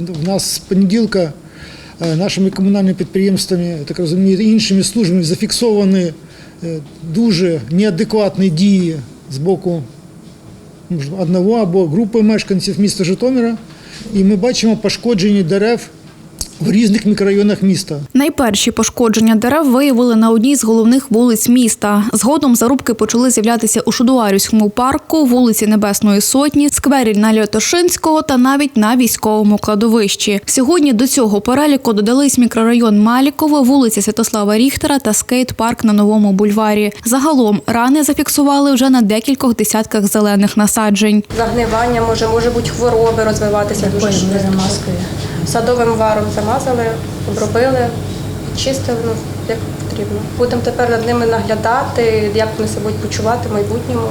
У нас з понеділка е, нашими комунальними підприємствами, так розумію, іншими службами зафіксовані е, дуже неадекватні дії з боку одного або групи мешканців міста Житомира. І ми бачимо пошкоджені дерев в різних мікрорайонах міста. Найперші пошкодження дерев виявили на одній з головних вулиць міста. Згодом зарубки почали з'являтися у Шудуарівському парку, вулиці Небесної Сотні, сквері на Льотошинського та навіть на військовому кладовищі. Сьогодні до цього переліку додались мікрорайон Маліково, вулиця Святослава Ріхтера та скейт-парк на Новому бульварі. Загалом рани зафіксували вже на декількох десятках зелених насаджень. Загнивання може, може бути хвороби розвиватися дуже швидко. Садовим варом замазали, обробили, чистили, ну, як потрібно. Будемо тепер над ними наглядати, як вони себе будуть почувати в майбутньому.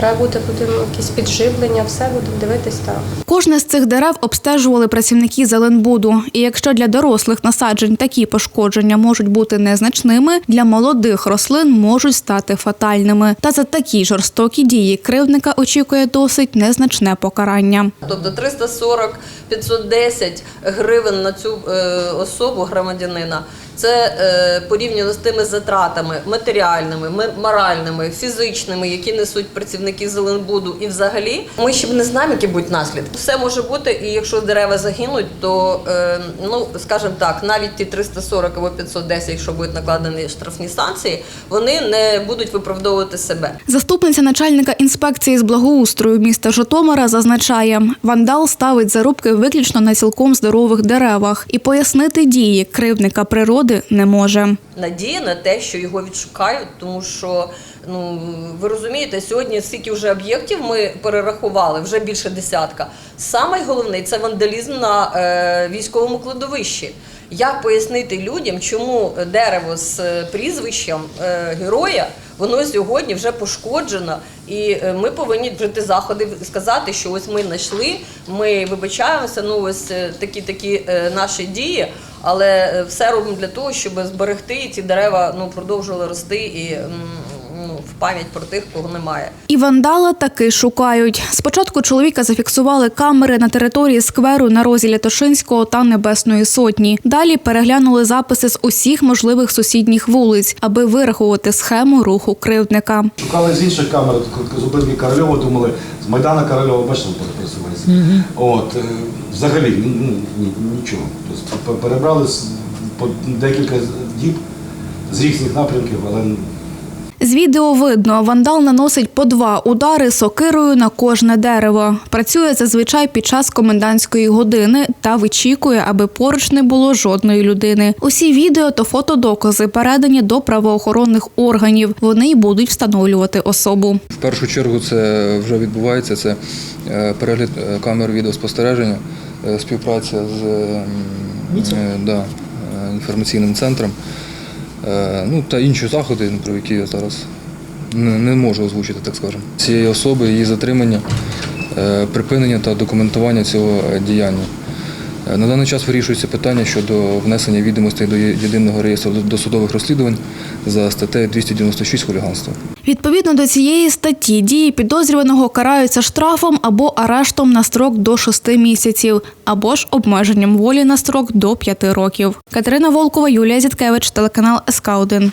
Треба буде будемо якісь підживлення, все будемо дивитись так. Кожне з цих дерев обстежували працівники Зеленбуду. І якщо для дорослих насаджень такі пошкодження можуть бути незначними, для молодих рослин можуть стати фатальними. Та за такі жорстокі дії кривдника очікує досить незначне покарання. Тобто 340-510 гривень на цю е, особу громадянина. Це е, порівняно з тими затратами матеріальними, моральними, фізичними, які несуть працівники Зеленбуду. І взагалі ми ще не знаємо, які будуть наслідки. Все може бути, і якщо дерева загинуть, то е, ну скажімо так, навіть ті 340 або 510, якщо будуть накладені штрафні санкції, вони не будуть виправдовувати себе. Заступниця начальника інспекції з благоустрою міста Житомира зазначає, вандал ставить зарубки виключно на цілком здорових деревах і пояснити дії кривдника природи не може. надія на те, що його відшукають, тому що ну ви розумієте, сьогодні скільки вже об'єктів ми перерахували, вже більше десятка. Саме головне це вандалізм на е, військовому кладовищі. Як пояснити людям, чому дерево з е, прізвищем е, героя воно сьогодні вже пошкоджено, і е, ми повинні вжити заходи, сказати, що ось ми знайшли, ми вибачаємося. Ну ось такі такі наші дії. Але все робимо для того, щоб зберегти і ці дерева ну продовжували рости і ну, в пам'ять про тих, кого немає. І вандала таки шукають. Спочатку чоловіка зафіксували камери на території скверу на розі Лятошинського та Небесної Сотні. Далі переглянули записи з усіх можливих сусідніх вулиць, аби вирахувати схему руху кривдника. Шукали з інших камер, з зупинки Корольова, думали, з Майдана Корольова, бачите, пересувається. От, е, взагалі, ну, ні- нічого. Тобто перебрали по декілька діб з різних напрямків, але З відео видно, вандал наносить по два удари сокирою на кожне дерево. Працює зазвичай під час комендантської години та вичікує, аби поруч не було жодної людини. Усі відео та фотодокази передані до правоохоронних органів. Вони й будуть встановлювати особу. В першу чергу це вже відбувається. Це е, перегляд е, камер відеоспостереження, е, співпраця з да, інформаційним центром. Е, Ну та інші заходи, про які я зараз не, можу озвучити, так скажемо. Цієї особи, її затримання, е, припинення та документування цього е, діяння. Е, На даний час вирішується питання щодо внесення відомостей до єдиного реєстру досудових розслідувань за статтею 296 хуліганство. Відповідно до цієї статті дії підозрюваного караються штрафом або арештом на строк до 6 місяців, або ж обмеженням волі на строк до 5 років. Катерина Волкова, Юлія Зіткевич, телеканал СК 1